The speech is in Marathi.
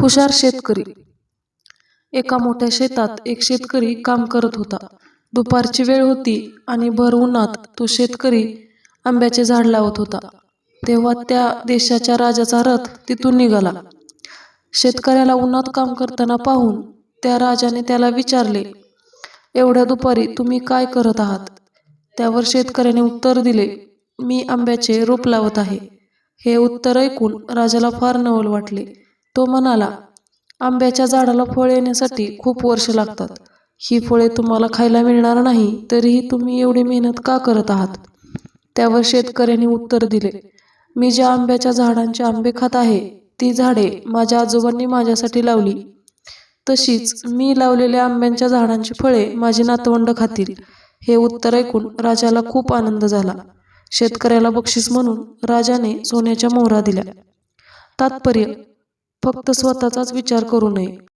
हुशार शेतकरी. एका मोठ्या शेतात एक शेतकरी काम करत होता. दुपारची वेळ होती आणि भर उन्हात तो शेतकरी आंब्याचे झाड लावत होता. तेव्हा त्या देशाच्या राजाचा रथ तिथून निघाला. शेतकऱ्याला उन्हात काम करताना पाहून त्या राजाने त्याला विचारले एवढ्या दुपारी तुम्ही काय करत आहात? त्यावर शेतकऱ्याने उत्तर दिले मी आंब्याचे रोप लावत आहे. हे उत्तर ऐकून राजाला फार नवल वाटले. तो म्हणाला आंब्याच्या झाडाला फळ येण्यासाठी खूप वर्ष लागतात. ही फळे तुम्हाला खायला मिळणार नाही तरीही तुम्ही एवढी मेहनत का करत आहात? त्यावर शेतकऱ्यांनी उत्तर दिले मी ज्या आंब्याच्या झाडांचे आंबे खात आहे ती झाडे माझ्या आजोबांनी माझ्यासाठी लावली. तशीच मी लावलेल्या आंब्यांच्या झाडांची फळे माझी नातवंड खातील. हे उत्तर ऐकून राजाला खूप आनंद झाला. शेतकऱ्याला बक्षीस म्हणून राजाने सोन्याच्या मोहरा दिल्या. तात्पर्य फक्त स्वतःचाच विचार करू नये.